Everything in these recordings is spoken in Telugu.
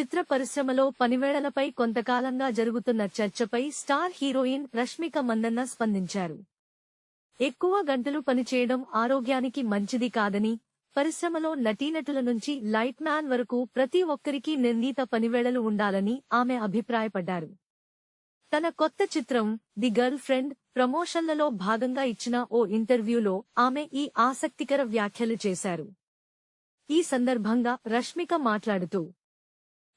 చిత్ర పరిశ్రమలో పనివేళలపై కొంతకాలంగా జరుగుతున్న చర్చపై స్టార్ హీరోయిన్ రష్మిక మందన్న స్పందించారు. ఎక్కువ గంటలు పనిచేయడం ఆరోగ్యానికి మంచిది కాదని పరిశ్రమలో నటీనటుల నుంచి లైట్ మ్యాన్ వరకు ప్రతి ఒక్కరికి నిర్ణీత పనివేళలు ఉండాలని ఆమె అభిప్రాయపడ్డారు. తన కొత్త చిత్రం ది గర్ల్ ఫ్రెండ్ ప్రమోషన్లలో భాగంగా ఇచ్చిన ఓ ఇంటర్వ్యూలో ఆమె ఈ ఆసక్తికర వ్యాఖ్యలు చేశారు. ఈ సందర్భంగా రష్మిక మాట్లాడుతూ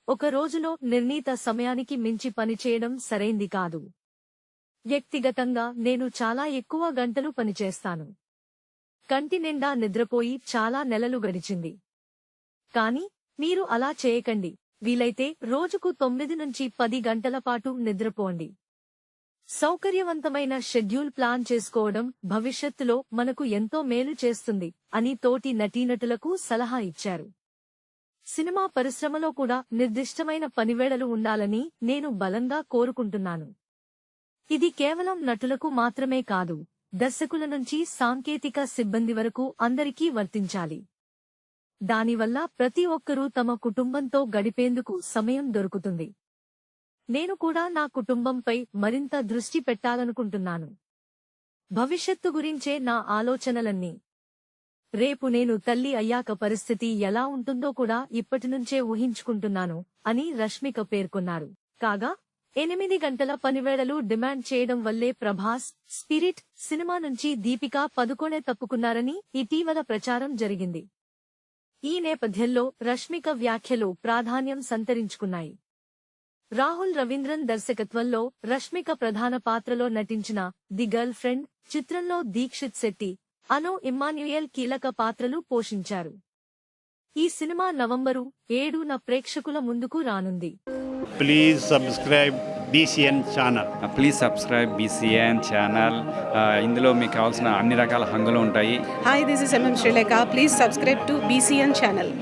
ఒక రోజులో నిర్ణీత సమయానికి మించి పనిచేయడం సరైంది కాదు. వ్యక్తిగతంగా నేను చాలా ఎక్కువ గంటలు పనిచేస్తాను కంటి నిండా నిద్రపోయి చాలా నెలలు గడిచింది. కాని మీరు అలా చేయకండి. వీలైతే రోజుకు తొమ్మిది నుంచి పది గంటల పాటు నిద్రపోండి. సౌకర్యవంతమైన షెడ్యూల్ ప్లాన్ చేసుకోవడం భవిష్యత్తులో మనకు ఎంతో మేలు చేస్తుంది అని తోటి నటీనటులకు సలహా ఇచ్చారు. సినిమా పరిశ్రమలో కూడా నిర్దిష్టమైన పనివేళలు ఉండాలని నేను బలంగా కోరుకుంటున్నాను. ఇది కేవలం నటులకు మాత్రమే కాదు దర్శకుల నుంచి సాంకేతిక సిబ్బంది వరకు అందరికీ వర్తించాలి. దానివల్ల ప్రతి ఒక్కరూ తమ కుటుంబంతో గడిపేందుకు సమయం దొరుకుతుంది. నేను కూడా నా కుటుంబంపై మరింత దృష్టి పెట్టాలనుకుంటున్నాను. భవిష్యత్తు గురించే నా ఆలోచనలన్నీ రేపు నేను తల్లి అయ్యాక పరిస్థితి ఎలా ఉంటుందో కూడా ఇప్పటినుంచే ఊహించుకుంటున్నాను అని రష్మిక పేర్కొన్నారు. కాగా ఎనిమిది గంటల పనివేళలు డిమాండ్ చేయడం వల్లే ప్రభాస్ స్పిరిట్ సినిమా నుంచి దీపికా పదుకొనే తప్పుకున్నారని ఇటీవల ప్రచారం జరిగింది. ఈ నేపథ్యంలో రష్మిక వ్యాఖ్యలు ప్రాధాన్యం సంతరించుకున్నాయి. రాహుల్ రవీంద్రన్ దర్శకత్వంలో రష్మిక ప్రధాన పాత్రలో నటించిన ది గర్ల్ ఫ్రెండ్ చిత్రంలో దీక్షిత్ శెట్టి అను ఇమ్మాన్యుయల్ కీలక పాత్రలు పోషించారు ఈ సినిమా నవంబరు ఏడున ప్రేక్షకుల ముందుకు రానుంది please subscribe BCN channel. Please subscribe BCN channel ఇందులో మీకు కావాల్సిన అన్ని రకాల హంగులు ఉంటాయి this is MM Sri Lanka. Please subscribe to BCN channel.